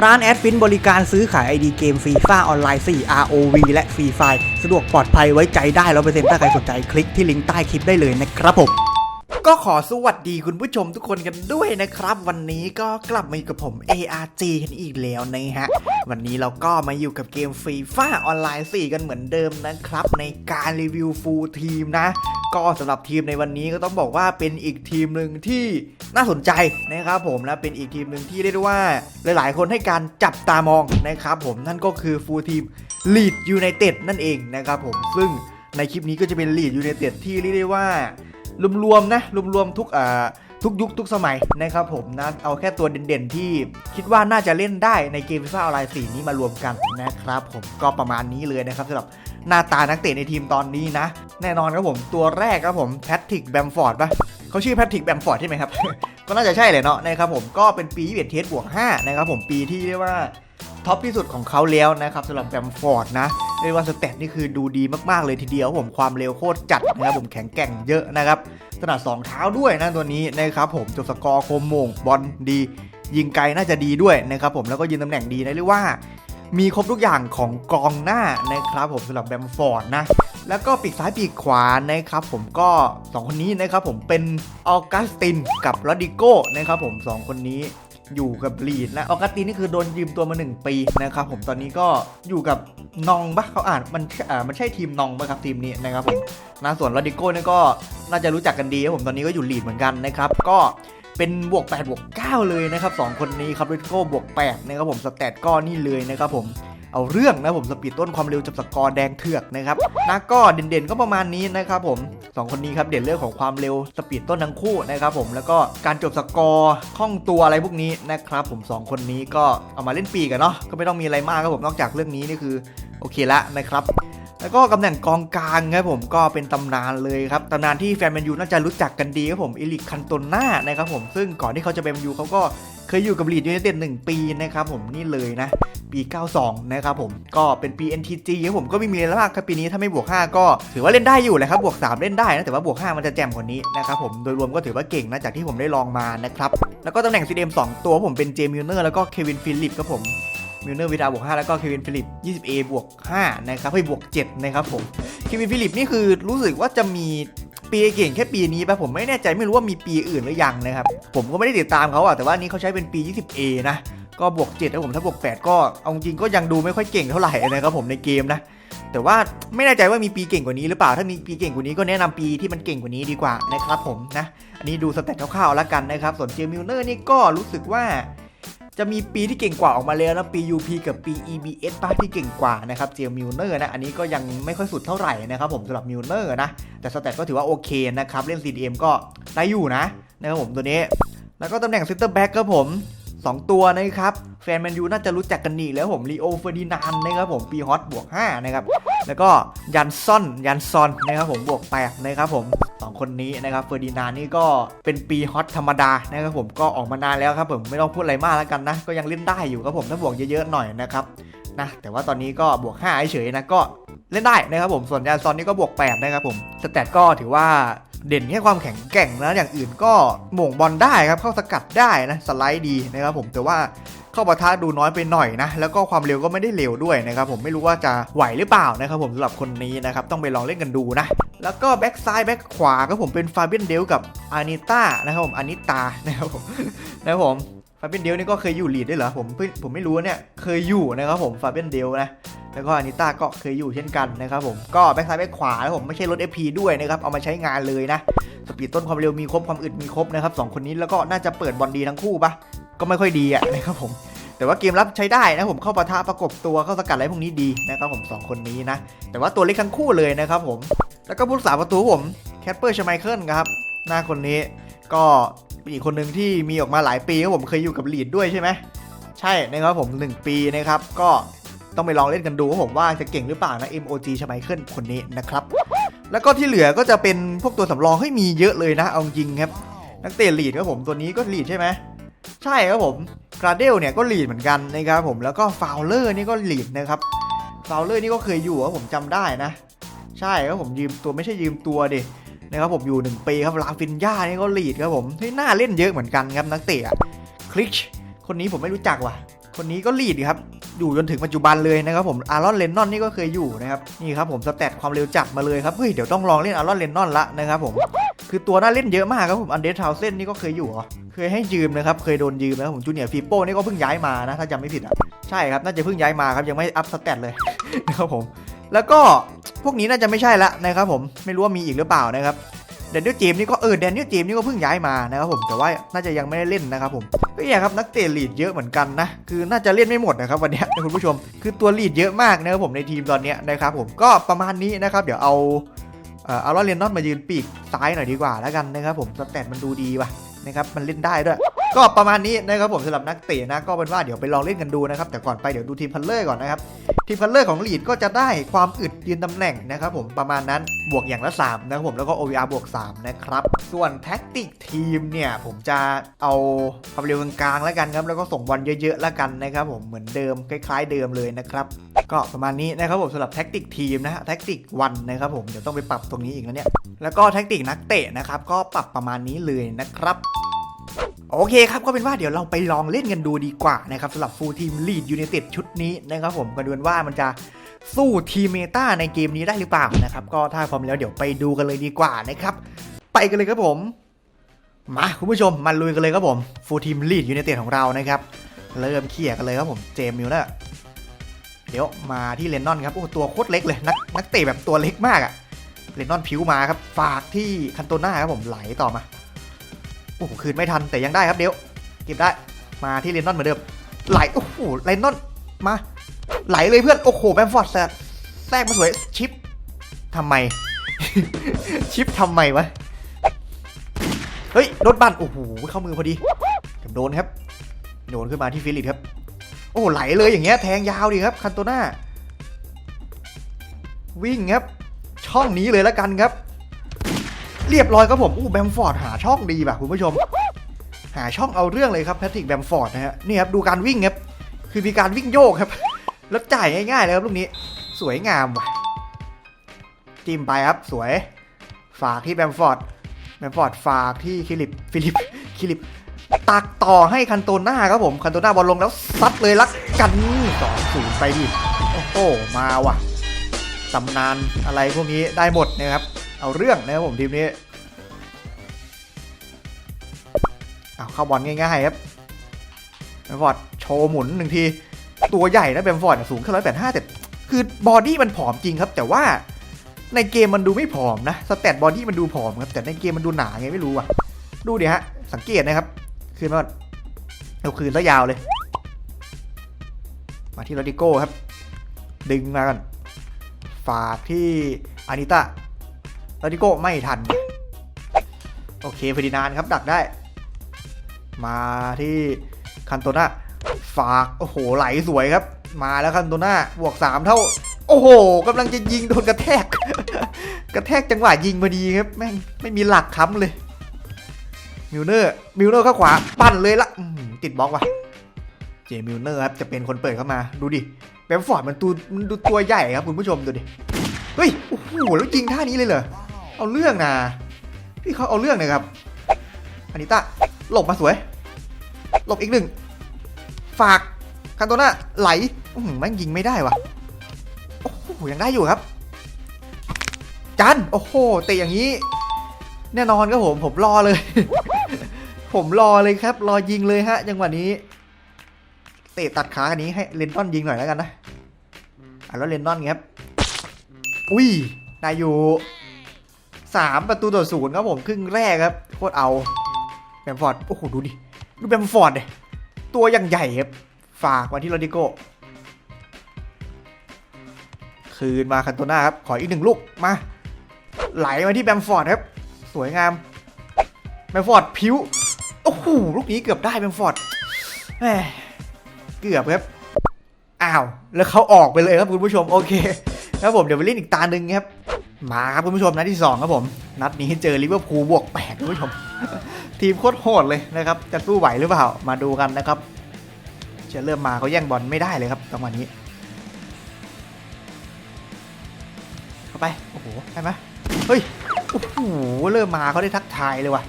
ร้านแอดฟินบริการซื้อขาย ID เกมฟรีฟ้าออนไลน์ 4 ROV และฟรีไฟสะดวกปลอดภัยไว้ใจได้ร้อเปอร์เซ็นต์ถ้าใครสนใจคลิกที่ลิงก์ใต้คลิปได้เลยนะครับผม ก็ขอสวัสดีคุณผู้ชมทุกคนกันด้วยนะครับ วันนี้ก็กลับมาอยู่กับผม ARG กันอีกแล้วนะฮะ วันนี้เราก็มาอยู่กับเกมฟรีฟ้าออนไลน์ 4 กันเหมือนเดิมนะครับ ในการรีวิวฟูลทีมนะ ก็สำหรับทีมในวันนี้ก็ต้องบอกว่าเป็นอีกทีมหนึ่งที่น่าสนใจนะครับผมนะเป็นอีกทีมหนึ่งที่เรียกได้ว่าหลาย ๆ คนให้การจับตามองนะครับผมนั่นก็คือฟูลทีม Lead United นั่นเองนะครับผมซึ่งในคลิปนี้ก็จะเป็น Lead United ที่เรียกได้ว่า รวมๆนะรวมๆทุกอ่าทุกยุคทุกสมัยนะครับผมนะเอาแค่ตัวเด่นๆ ที่คิดว่าน่าจะเล่นได้ในเกมฟีฟ่าออนไลน์4นี้มารวมกันนะครับ ผมก็ประมาณนี้เลยนะครับสำหรับหน้าตานักเตะในทีมตอนนี้นะ แน่นอนครับผมตัวแรกครับผมแพทริกแบมฟอร์ดปะเขาชื่อแพทริกแบมฟอร์ดใช่ไหมครับ ก็น่าจะใช่เลยเนาะนะครับผมก็เป็นปี21เทสบวก5นะครับผมปีที่เรียกว่าท็อปที่สุดของเขาแล้วนะครับสำหรับแบมฟอร์ดนะ เรียกว่าสเตตนี่คือดูดีมากๆเลยทีเดียวครับผมความเร็วโคตรจัดนะครับผมแข็งแกร่งเยอะนะครับขนาด2เท้าด้วยนะตัวนี้นะครับผมจบสกอร์โคมมงบอลดี ยิงไกลน่าจะดีด้วยนะครับผมแล้วก็ยืนตำแหน่งดีนะเรียกว่ามีครบทุกอย่างของกองหน้านะครับผมสำหรับแบมฟอร์ดนะ แล้วก็ปีกซ้ายปีกขวานะครับผมก็ 2 คนนี้นะครับผมเป็นออกัสตินกับลอดิโก้นะครับผม 2 คนนี้ อยู่กับลีดนะออกัสตินี่คือโดนยืมตัวมา 1 ปีนะครับผมตอนนี้ก็อยู่กับนองปะเขาอ่านมันอ่ามันใช่ทีมนองปะครับทีมนี้นะครับผมนะส่วนลอดิโก้นี่ก็น่าจะรู้จักกันดีครับผมตอนนี้ก็อยู่ลีดเหมือนกันนะครับก็เป็นบวก8บวก9เลยนะครับสองคนนี้ครับลอดิโก้บวก8นะครับผมสแตทก็นี่เลยนะครับผม เอาเรื่องนะผมสปีดต้นความเร็วจับสกอร์แดงเถือกนะครับนะก็เด่นๆก็ประมาณนี้นะครับผมสองคนนี้ครับเด่นเรื่องของความเร็วสปีดต้นทั้งคู่นะครับผมแล้วก็การจบสกอร์คล่องตัวอะไรพวกนี้นะครับผมสองคนนี้ก็เอามาเล่นปีกันเนาะก็ไม่ต้องมีอะไรมากครับผมนอกจากเรื่องนี้นี่คือโอเคละนะครับแล้วก็ตำแหน่งกองกลางครับผมก็เป็นตำนานเลยครับตำนานที่แฟนแมนยูน่าจะรู้จักกันดีครับผมอิลิกคันโตน่านะครับผมซึ่งก่อนที่เขาจะเป็นแมนยูเขาก็เคยอยู่กับลีดยูไนเต็ดหนึ่งปีนะครับผมนี่เลยนะ ปี 92 นะครับผมก็เป็นปี NTG ครับผมก็ไม่มีอะไรมากครับปีนี้ถ้าไม่บวก 5 ก็ถือว่าเล่นได้อยู่แหละครับบวก 3 เล่นได้นะแต่ว่าบวก 5 มันจะแจ่มกว่านี้นะครับผมโดยรวมก็ถือว่าเก่งนะจากที่ผมได้ลองมานะครับแล้วก็ตำแหน่ง CDM 2 ตัวผมเป็นเจมิลเนอร์แล้วก็เควินฟิลิปครับผมมิลเนอร์วิดาบวก5แล้วก็เควินฟิลิป 20A บวก5นะครับเฮ้ยบวก7นะครับผมเควินฟิลิปนี่คือรู้สึกว่าจะมี ปีเก่งแค่ปีนี้ป่ะผมไม่แน่ใจไม่รู้ว่ามีปีอื่นหรือยังนะครับ ผมก็ไม่ได้ติดตามเขาอะแต่ว่านี่เขาใช้เป็นปี 20A นะก็บวก7นะผมถ้าบวก 8 ก็เอาจริงก็ยังดูไม่ค่อยเก่งเท่าไหร่นะครับผมในเกมนะแต่ว่าไม่แน่ใจว่ามีปีเก่งกว่านี้หรือเปล่า ถ้ามีปีเก่งกว่านี้ก็แนะนำปีที่มันเก่งกว่านี้ดีกว่านะครับผมนะ อันนี้ดูสเตตคร่าวๆแล้วกันนะครับ ส่วนเจมิลเนอร์นี่ก็รู้สึกว่า จะมีปีที่เก่งกว่าออกมาแล้วนะปี UP กับปี EBS ป้าที่เก่งกว่านะครับเจมิลเนอร์นะอันนี้ก็ยังไม่ค่อยสุดเท่าไหร่นะครับผมสำหรับมิลเนอร์นะแต่สเตตก็ถือว่าโอเคนะครับเล่น CDM ก็ได้อยู่นะนะครับผมตัวนี้ แล้วก็ตำแหน่งเซนเตอร์แบ็กครับผม 2 ตัวนะครับ แฟนแมนยูน่าจะรู้จักกันดีแล้วผมลีโอเฟอร์ดินานนะครับผมปีฮอตบวก5นะครับ แล้วก็ยันซอนยันซอนนะครับผมบวก8นะครับผม2คนนี้นะครับเฟอร์ดินานนี่ก็เป็นปีฮอตธรรมดานะครับผมก็ออกมานานแล้วครับผมไม่ต้องพูดอะไรมากแล้วกันนะ ก็ยังเล่นได้อยู่ครับผมถ้าบวกเยอะๆหน่อยนะครับนะแต่ว่าตอนนี้ก็บวก5เฉยๆนะก็เล่นได้นะครับผมส่วนยันซอนนี่ก็บวก8นะครับผมสแตทก็ถือว่า เด่นแค่ความแข็งแกร่งนะอย่างอื่นก็หม่งบอลได้ครับเข้าสกัดได้นะสไลด์ดีนะครับผมแต่ว่าเข้าปะทะดูน้อยไปหน่อยนะ แล้วก็ความเร็วก็ไม่ได้เร็วด้วยนะครับผมไม่รู้ว่าจะไหวหรือเปล่านะครับผมสำหรับคนนี้นะครับ ต้องไปลองเล่นกันดูนะ แล้วก็แบ็กซ้ายแบ็กขวาก็ผมเป็นฟาเบียนเดลกับอานิต้านะครับผมอานิตานะครับผมนะครับผมฟาเบียนเดลนี่ก็เคยอยู่ลีดด้วยเหรอผมผมไม่รู้เนี่ยเคยอยู่นะครับผมฟาเบียนเดลนะ แล้วก็อานิต้าก็เคยอยู่เช่นกันนะครับผมก็แบ็กซ้ายแบ็กขวาผมไม่ใช่รถ FP ด้วยนะครับเอามาใช้งานเลยนะสปีดต้นความเร็วมีครบความอึดมีครบนะครับสองคนนี้แล้วก็น่าจะเปิดบอลดีทั้งคู่ปะก็ไม่ค่อยดีอะนะครับผมแต่ว่าเกมรับใช้ได้นะผมเข้าปะทะประกบตัวเข้าสกัดอะไรพวกนี้ดีนะครับผมสองคนนี้นะ แต่ว่าตัวเล็กทั้งคู่เลยนะครับผม แล้วก็ผู้รักษาประตูผมแคปเปอร์ชไมเคิลครับ หน้าคนนี้ก็เป็นอีกคนหนึ่งที่มีออกมาหลายปีครับผมเคยอยู่กับลีดด้วยใช่ไหมใช่นะครับผม 1 ปีนะครับ ก็ ต้องไปลองเล่นกันดูว่าผมว่าจะเก่งหรือเปล่านะ MOG ชไมเคิลคนนี้นะครับ แล้วก็ที่เหลือก็จะเป็นพวกตัวสำรองให้มีเยอะเลยนะ เอาจริงครับ นักเตะลีดครับผมตัวนี้ก็ลีดใช่ไหมใช่ครับผมกราเดลเนี่ยก็ลีดเหมือนกันนะครับผมแล้วก็ฟาวเลอร์นี่ก็ลีดนะครับฟาวเลอร์นี่ก็เคยอยู่ครับผมจำได้นะ ใช่ครับผมยืมตัวไม่ใช่ยืมตัวดินะครับผมอยู่1ปีครับลาฟินยานี่ก็ลีดครับผมที่น่าเล่นเยอะเหมือนกันครับนักเตะคลิชคนนี้ผมไม่รู้จักว่ะ คนนี้ก็ลีดครับ อยู่จนถึงปัจจุบันเลยนะครับผมอารอนเลนนอนนี่ก็เคยอยู่นะครับ นี่ครับผมสแตทความเร็วจัดมาเลยครับ เฮ้ย เดี๋ยวต้องลองเล่นอารอนเลนนอนละนะครับผม คือตัวน่าเล่นเยอะมากครับผม อันเดรทาวเซนนี่ก็เคยอยู่เหรอเคยให้ยืมนะครับ เคยโดนยืมนะครับผมจูเนียร์ฟีโป้นี่ก็เพิ่งย้ายมานะ ถ้าจำไม่ผิดอะ ใช่ครับ น่าจะเพิ่งย้ายมาครับ ยังไม่อัพสแตทเลยนะครับผม แล้วก็พวกนี้น่าจะไม่ใช่ละนะครับผม ไม่รู้ว่ามีอีกหรือเปล่านะครับแดเนียลเจมส์นี่ก็เออแดเนียลเจมส์นี่ก็เพิ่งย้ายมานะครับผมแต่ว่าน่าจะยังไม่ได้เล่นนะครับผม ก็เนี่ยครับนักเตะลีดเยอะเหมือนกันนะ คือน่าจะเล่นไม่หมดนะครับวันนี้นะคุณผู้ชม คือตัวลีดเยอะมากนะครับผมในทีมตอนนี้นะครับผมก็ประมาณนี้นะครับเดี๋ยวเอาเอ่อเอาลอเรนนอตมายืนปีกซ้ายหน่อยดีกว่าแล้วกันนะครับผมสแตทมันดูดีว่ะนะครับมันเล่นได้ด้วย ก็ประมาณนี้นะครับผมสำหรับนักเตะนะก็เป็นว่าเดี๋ยวไปลองเล่นกันดูนะครับแต่ก่อนไปเดี๋ยวดูทีมพันเลอร์ก่อนนะครับทีมคัลเลอร์ของลีดก็จะได้ความอึดยืนตำแหน่งนะครับผมประมาณนั้นบวกอย่างละ3นะครับผมแล้วก็ OVR บวก3นะครับส่วนแท็กติกทีมเนี่ยผมจะเอาความเร็วกลางๆแล้วกันครับแล้วก็ส่งบอลเยอะๆแล้วกันนะครับผมเหมือนเดิมคล้าย ๆ เดิมเลยนะครับก็ประมาณนี้นะครับผมสำหรับแท็กติกทีมนะฮะแท็กติกวันนะครับผมเดี๋ยวต้องไปปรับตรงนี้อีกแล้วเนี่ยแล้วก็แท็กติกนักเตะนะครับก็ปรับประมาณนี้เลยนะครับ โอเคครับ ก็เป็นว่าเดี๋ยวเราไปลองเล่นกันดูดีกว่านะครับสำหรับฟูลทีมลีดยู i นเต็ดชุดนี้นะครับผมกันดูนว่ามันจะสู้ทีมเมตาในเกมนี้ได้หรือเปล่านะครับก็ถ้าพร้อมแล้วเดี๋ยวไปดูกันเลยดีกว่านะครับไปกันเลยครับผม มาคุณผู้ชมมาลุยกันเลยครับผมฟูลทีมลีดยู i นเต็ดของเรานะครับเริ่มเขี่ยกันเลยครับผมเจมส์มิลเลอร์เดี๋ยวมาที่เลนนอนครับโอ้ตัวโคตรเล็กเลยนักนักเตะแบบตัวเล็กมากอะเลนนอนผิวมาครับฝากที่คันโตน่าครับผมไหลต่อมา อ้โหคืนไม่ทันแต่ยังได้ครับเดี๋ยวเก็บได้มาที่เลนนอนเหมือนเดิมไหลโอ้โหเลนนอนมาไหลเลยเพื่อนโอ้โหแบมฟอร์ดแทรกแทรกมาสวยชิปทำไม ชิปทำไมวะเฮ้ยรถบันโอ้โหเข้ามือพอดีเกือบโดนครับโดนขึ้นมาที่ฟิลิปครับ โอ้ไหลเลยอย่างเงี้ยแทงยาวดีครับคันโตน่าวิ่งครับ ช่องนี้เลยแล้วกันครับ เรียบร้อยครับผมอู้แบมฟอร์ดหาช่องดีป่ะคุณผู้ชม หาช่องเอาเรื่องเลยครับแพทริกแบมฟอร์ดนะฮะนี่ครับดูการวิ่งครับคือมีการวิ่งโยกครับ แล้วจ่ายง่ายๆเลยครับลูกนี้ สวยงามว่ะจิ้มไปครับสวย ฝากที่แบมฟอร์ดแบมฟอร์ดฝากที่คิลิปฟิลิปคิลิปตักต่อให้คันโตน่าครับผมคันโตน่าบอลลงแล้วซัดเลยลักกันสองศูนย์ไปดิโอ้โหมาว่ะตำนานอะไรพวกนี้ได้หมดนะครับ เอาเรื่องนะครับผมทีมนี้เอาเข้าบอลง่ายๆครับแบมฟอร์ดโชว์หมุนหนึ่งที ตัวใหญ่นะแบมฟอร์ดสูงแค่ร้อยแปดห้าแต่คือบอดี้มันผอมจริงครับ แต่ว่าในเกมมันดูไม่ผอมนะสแตทบอดี้มันดูผอมครับ แต่ในเกมมันดูหนาไงไม่รู้อะ ดูดิฮะ สังเกตนะครับ คืนมาก่อนเอาคืนซะยาวเลย มาที่โรดิโก้ครับ ดึงมากัน ฝากที่อานิตา ลาดิโก้ไม่ทัน โอเคเฟรดินานครับดักได้ มาที่คันโตนาฝากโอ้โหไหลสวยครับ มาแล้วคันโตนาบวก 3 เท่า โอ้โหกำลังจะยิงโดนกระแทก กระแทกจังหวะยิงพอดีครับแม่งไม่มีหลักค้ำเลยมิลเนอร์มิลเนอร์เข้าขวาปั่นเลยละติดบล็อกว่ะเจมิลเนอร์ครับจะเป็นคนเปิดเข้ามาดูดิแบมฟอร์ดมันตัวมันดูตัวใหญ่ครับคุณผู้ชมดูดิเฮ้ยโอ้โหแล้วยิงท่านี้เลยเหรอ เอาเรื่องนะพี่เขาเอาเรื่องนะครับอานิต้าหลบมาสวย หลบอีกหนึ่ง ฝากคันโตน่าไหลอื้อหือแม่งยิงไม่ได้วะโอ้โหยังได้อยู่ครับ จันโอ้โหเตะอย่างนี้ แน่นอนครับผม ผมรอเลย ผมรอเลยครับ รอยิงเลยฮะจังหวะนี้ เตะตัดขาอันนี้ให้เลนดอนยิงหน่อยแล้วกันนะอะแล้วเลนดอนครับ อุ้ยได้อยู่ สามประตูต่อศูนย์ครับผมครึ่งแรกครับโคตรเอาแบมฟอร์ดโอ้โหดูดิดูแบมฟอร์ดเลยตัวอย่างใหญ่ครับฝากมาที่โรดิโก้คืนมาคันโตน่าครับขออีกหนึ่งลูกมาไหลมาที่แบมฟอร์ดครับ สวยงามแบมฟอร์ดผิวโอ้โหลูกนี้เกือบได้แบมฟอร์ดแหมเกือบครับอ้าวแล้วเขาออกไปเลยครับคุณผู้ชมโอเคครับผมเดี๋ยวไปเล่นอีกตาหนึ่งครับ มาครับคุณผู้ชมนัดที่2ครับผม นัดนี้เจอลิเวอร์พูลบวกแปดคุณผู้ชม ทีมโคตรโหดเลยนะครับ จะสู้ไหวหรือเปล่า มาดูกันนะครับจะเริ่มมาเขาแย่งบอลไม่ได้เลยครับจังหวะนี้ เข้าไป โอ้โหได้ไหมเฮ้ยโอ้โหเริ่มมาเขาได้ทักทายเลยว่ะ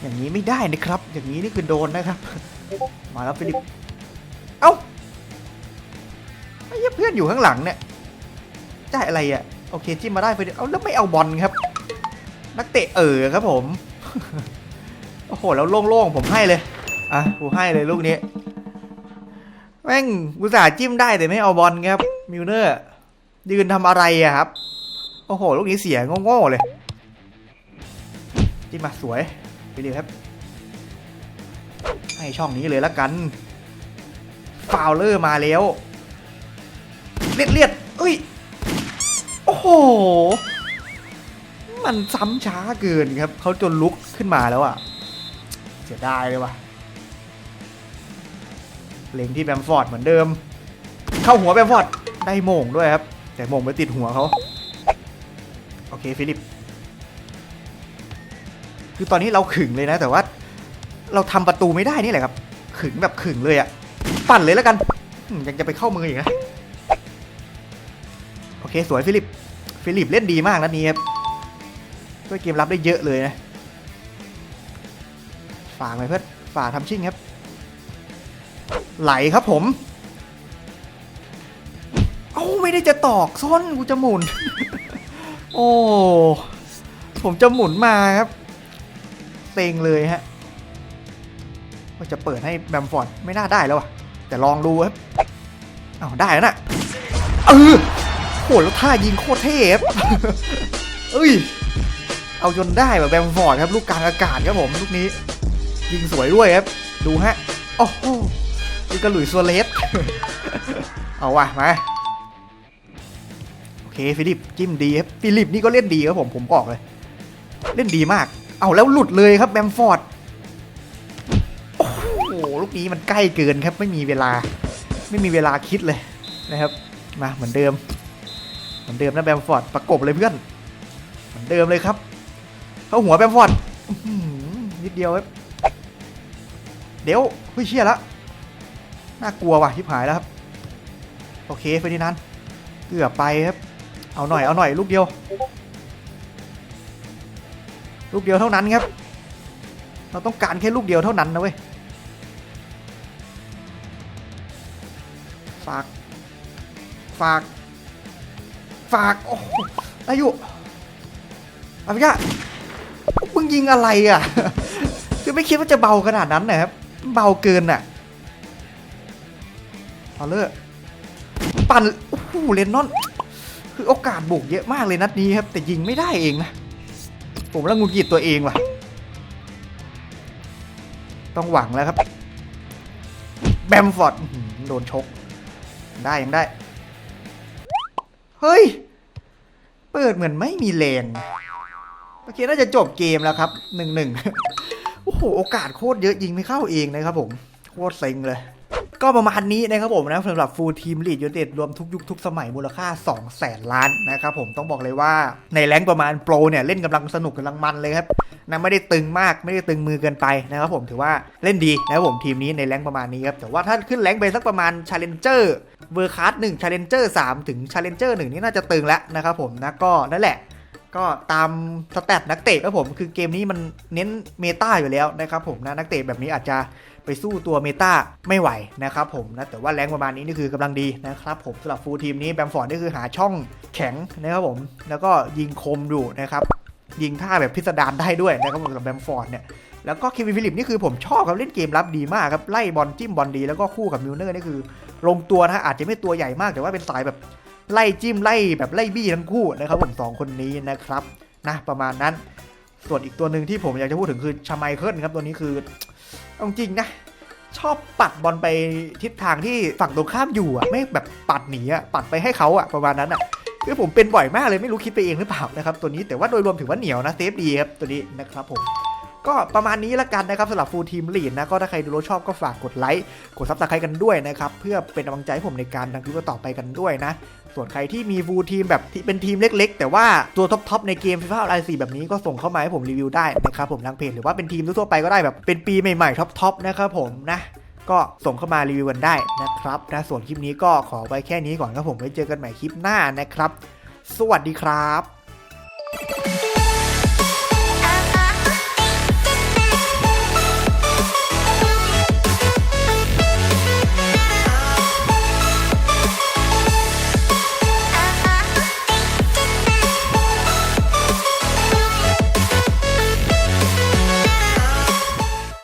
อย่างนี้ไม่ได้นะครับ อย่างนี้นี่คือโดนนะครับ มาแล้วฟิลิปเอ้าไอ้เหี้ยเพื่อนอยู่ข้างหลังเนี่ยได้อะไรอะ โอเคจิ้มมาได้ไปเอ้าแล้วไม่เอาบอลครับ นักเตะเออครับผม โอ้โหแล้วโล่งๆผมให้เลย อะกูให้เลยลูกนี้ แม่งอุสาจิ้มได้แต่ไม่เอาบอลครับมิลเนอร์ยืนทำอะไรอะครับ โอ้โห ลูกนี้เสียโง่ๆเลย จิ้มมาสวยไปเลยครับ ให้ช่องนี้เลยละกันฟาวเลอร์มาแล้ว เลียดเลียดเอ้ย อ้โห มันซ้ำช้าเกินครับ เขาจนลุกขึ้นมาแล้วอะ เสียดายเลยว่ะ เล็งที่แบมฟอร์ดเหมือนเดิม เข้าหัวแบมฟอร์ด ได้โมงด้วยครับ แต่โมงไปติดหัวเขา โอเค ฟิลิป คือตอนนี้เราขึงเลยนะ แต่ว่า เราทำประตูไม่ได้นี่แหละครับ ขึงแบบขึงเลยอะปั่นเลยแล้วกัน ยังจะไปเข้ามืออีกนะ เคสวยฟิลิป ฟิลิปเล่นดีมากนะนี้ครับช่วยเกมรับได้เยอะเลยนะฝากไปเพื่อนฝากทำชิ่งครับ ไหลครับผม เอ้าไม่ได้จะตอกส้นกูจะหมุน โอ้ผมจะหมุนมาครับเต็งเลยฮะว่าจะเปิดให้แบมฟอร์ดไม่น่าได้แล้วอะแต่ลองดูครับอ้าวได้แล้วนะเออ โหแล้วท่ายิงโคตรเทพเอ้ย เอาจนได้แบบแบมฟอร์ดครับ ลูกกลางอากาศครับผมลูกนี้ ยิงสวยด้วยครับ ดูฮะ โอ้โหนี่ก็หลุยส์ซัวเรสเอาว่ะ มา โอเค ฟิลิปจิ้มดีครับ ฟิลิปนี่ก็เล่นดีครับผม ผมบอกเลย เล่นดีมาก เอาแล้วหลุดเลยครับแบมฟอร์ด โอ้โห ลูกนี้มันใกล้เกินครับ ไม่มีเวลา ไม่มีเวลาคิดเลยนะครับ มาเหมือนเดิม เหมือนเดิมนะแบมฟอร์ดประกบเลยเพื่อนเหมือนเดิมเลยครับ เข้าหัวแบมฟอร์ดนิดเดียวครับเดี๋ยวเฮ้ยเชี่ยละน่ากลัวว่ะทิพหายแล้วครับ โอเคเฟรดินานเกือบไปครับ เอาหน่อยเอาหน่อยลูกเดียว ลูกเดียวเท่านั้นครับ เราต้องการแค่ลูกเดียวเท่านั้นนะเว้ยฝาก ฝาก ฝาก โอ้โหอายุอาพิยะมึงยิงอะไรอะ คือไม่คิดว่าจะเบาขนาดนั้นนะครับ เบาเกินอะเอาเลอร์ปั่นโอ้โหเลนนอน คือโอกาสบุกเยอะมากเลยนัดนี้ครับ แต่ยิงไม่ได้เองนะ ผมละงุนกิดตัวเองว่ะ ต้องหวังแล้วครับ แบมฟอร์ด โดนชก ได้ยังได้ เฮ้ย เปิดเหมือนไม่มีแรงโอเคน่าจะจบเกมแล้วครับหนึ่งหนึ่งโอ้โห โอกาสโคตรเยอะยิงไม่เข้าเองนะครับผม โคตรเซ็งเลย ก็ประมาณนี้นะครับผมนะสำหรับฟูลทีมลีดยูเต็ดรวมทุกยุคทุกสมัยมูลค่า 2 0 0แสนล้านนะครับผมต้องบอกเลยว่าในแรงประมาณโปรเนี่ยเล่นกำลังสนุกกำลังมันเลยครับนะไม่ได้ตึงมากไม่ได้ตึงมือเกินไปนะครับผมถือว่าเล่นดีนะครับผมทีมนี้ในแรงประมาณนี้ครับแต่ว่าถ้าขึ้นแรงไปสักประมาณ Challenger เวอร์คัสหนึ่ง Challenger 3ถึง Challenger 1นี่น่าจะตึงแล้วนะครับผมนะก็นั่นแหละก็ตามสแตทนักเตะครับผมคือเกมนี้มันเน้นเมตาอยู่แล้วนะครับผมนะนักเตะแบบนี้อาจจะ ไปสู้ตัวเมตาไม่ไหวนะครับผมนะแต่ว่าแรงประมาณนี้นี่คือกำลังดีนะครับผมสำหรับฟูลทีมนี้แบมฟอร์ดนี่คือหาช่องแข็งนะครับผมแล้วก็ยิงคมดูนะครับยิงท่าแบบพิสดารได้ด้วยนะครับผมสำหรับแบมฟอร์ดเนี่ยแล้วก็เควินฟิลิปนี่คือผมชอบครับเล่นเกมรับดีมากครับไล่บอลจิ้มบอลดีแล้วก็คู่กับมิลเนอร์นี่คือ ลงตัวนะอาจจะไม่ตัวใหญ่มากแต่ว่าเป็นสายแบบไล่จิ้มไล่แบบไล่บี้ทั้งคู่นะครับผมสองคนนี้นะครับนะประมาณนั้นส่วนอีกตัวหนึ่งที่ผมอยากจะพูดถึงคือชาไมเคิลครับตัวนี้คือ เอาจริงนะ ชอบปัดบอลไปทิศทางที่ฝั่งตรงข้ามอยู่อะไม่แบบปัดหนีอะปัดไปให้เขาอะประมาณนั้นอะคือผมเป็นบ่อยมากเลยไม่รู้คิดไปเองหรือเปล่านะครับตัวนี้แต่ว่าโดยรวมถือว่าเหนียวนะเซฟดีครับตัวนี้นะครับผม ก็ประมาณนี้ละกันนะครับสำหรับฟูลทีมลีดนะก็ถ้าใครดูแล้ชอบก็ฝากกดไลค์กดซับสไครต์กันด้วยนะครับเพื่อเป็นกำลังใจให้ผมในการทำคลิปต่อไปกันด้วยนะ ส่วนใครที่มีฟูลทีมแบบที่เป็นทีมเล็ก ๆ แต่ว่าตัวท็อปๆในเกมฟีฟ่าออนไลน์4แบบนี้ก็ส่งเข้ามาให้ผมรีวิวได้นะครับผมทางเพจหรือว่าเป็นทีมทั่วๆไปก็ได้แบบเป็นปีใหม่ๆท็อปๆนะครับผมนะก็ส่งเข้ามารีวิวกันได้นะครับนะส่วนคลิปนี้ก็ขอไว้แค่นี้ก่อนครับผมไว้เจอกันใหม่คลิปหน้านะครับ สวัสดีครับ